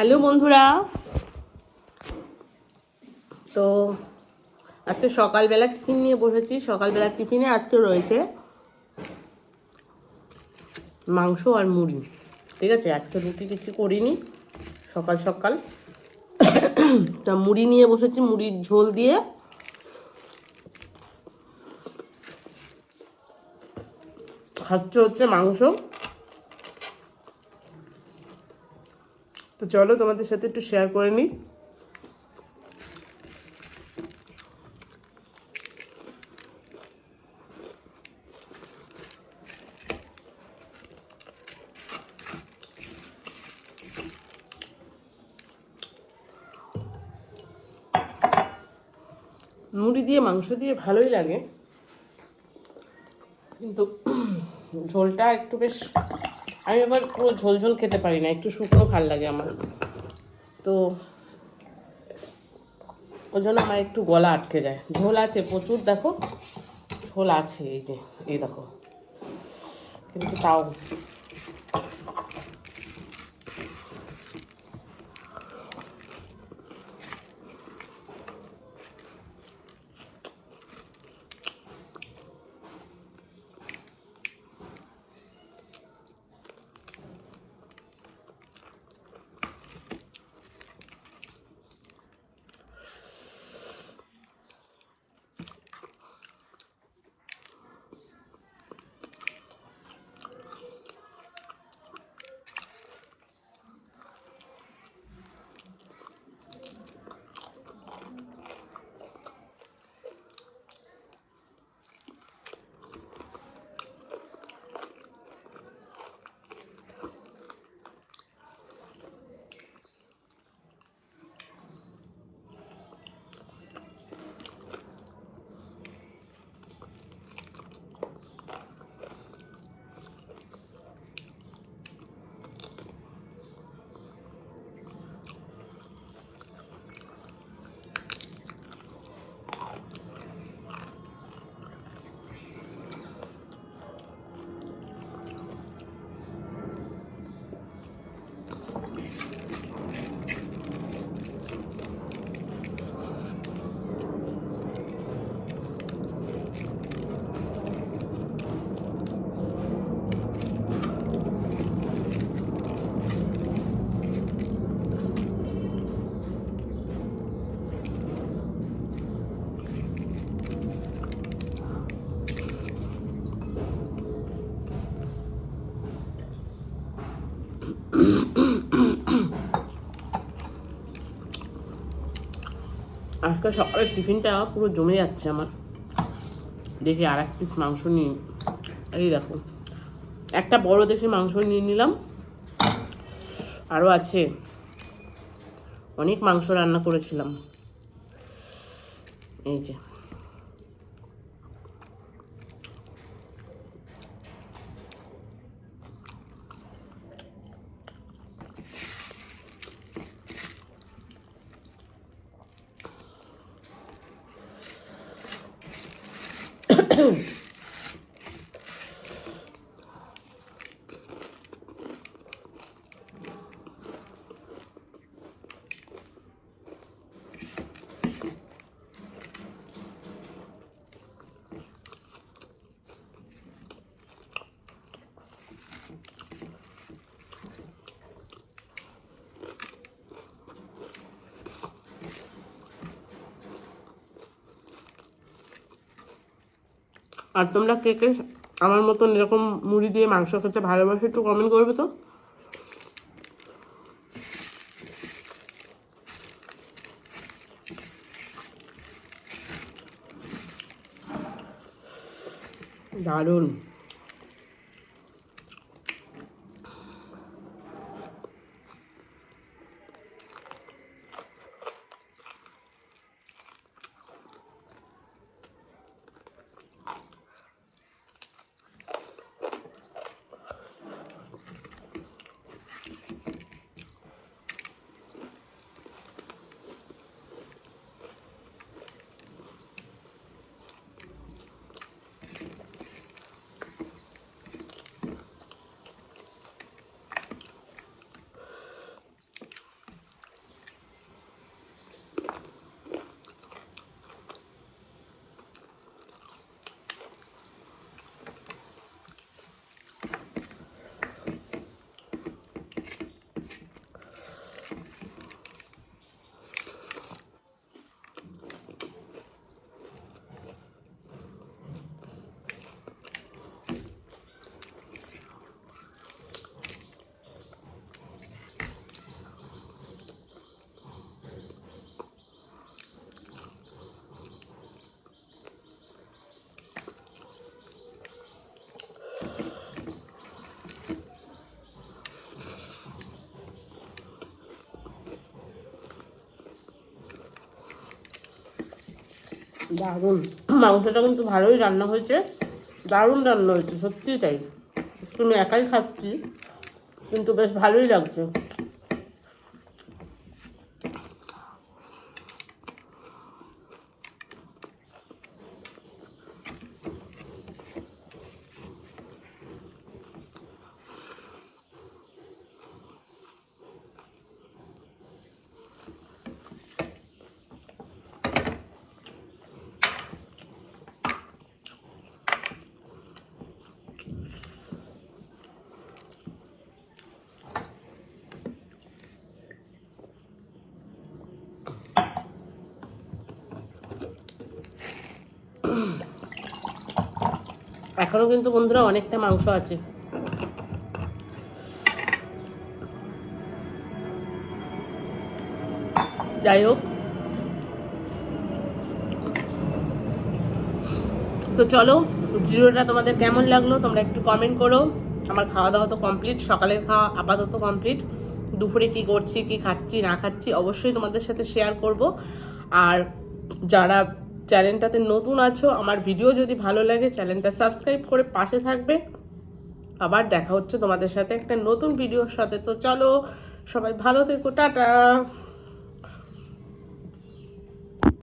Hello বন্ধুরা। তো আজকে সকালবেলা টিফিন নিয়ে বসেছি। সকালবেলা টিফিনে আজকে রয়েছে মাংস আর মুড়ি। ঠিক আছে, আজকে রুটি কিছু করিনি সকাল সকাল। তা মুড়ি নিয়ে বসেছি, মুড়ির ঝোল দিয়ে। খাচ্ছে হচ্ছে মাংস। তো চলো তোমাদের সাথে একটু শেয়ার করে নিই। মুড়ি দিয়ে, মাংস দিয়ে ভালোই লাগে। কিন্তু ঝোলটা একটু বেশ আমি আবার পুরো ঝোল ঝোল খেতে পারি না, একটু শুকনো ভালো লাগে আমার। তো ওই জন্য আমার একটু গলা আটকে যায়। ঝোল আছে প্রচুর, দেখো। ঝোল আছে, এই যে, এই দেখো। কিন্তু তাও আজকে সকালের টিফিনটা পুরো জমে যাচ্ছে আমার। দেখি আর এক পিস মাংস নিই এই দেখো, একটা বড় দেশি মাংস নিয়ে নিলাম। আরও আছে। অনেক মাংস রান্না করেছিলাম। এই যে। Boom. আর তোমরা কে কে আমার মতন এরকম মুড়ি দিয়ে মাংস খেতে ভালোবাসো একটু কমেন্ট করবে তো? দারুণ। দারুণ। মাংসটা কিন্তু ভালোই রান্না হয়েছে। দারুণ রান্না হয়েছে, সত্যিই তাই। তুমি একাই খাচ্ছি, কিন্তু বেশ ভালোই লাগছে। এখনও কিন্তু বন্ধুরা অনেকটা মাংস আছে। যাই হোক। তো চলো, ভিডিওটা তোমাদের কেমন লাগল তোমরা একটু কমেন্ট করো। আমার খাওয়া দাওয়া তো কমপ্লিট সকালের খাওয়া আপাতত কমপ্লিট দুপুরে কি করছি, কি খাচ্ছি, না খাচ্ছি অবশ্যই তোমাদের সাথে শেয়ার করব। আর যারা চ্যানেলটাতে নতুন আছো, আমার ভিডিও যদি ভালো লাগে, চ্যানেলটা সাবস্ক্রাইব করে পাশে থাকবে। আবার দেখা হচ্ছে তোমাদের সাথে একটা নতুন ভিডিওর সাথে। তো চলো, সবাই ভালো থেকো, টাটা!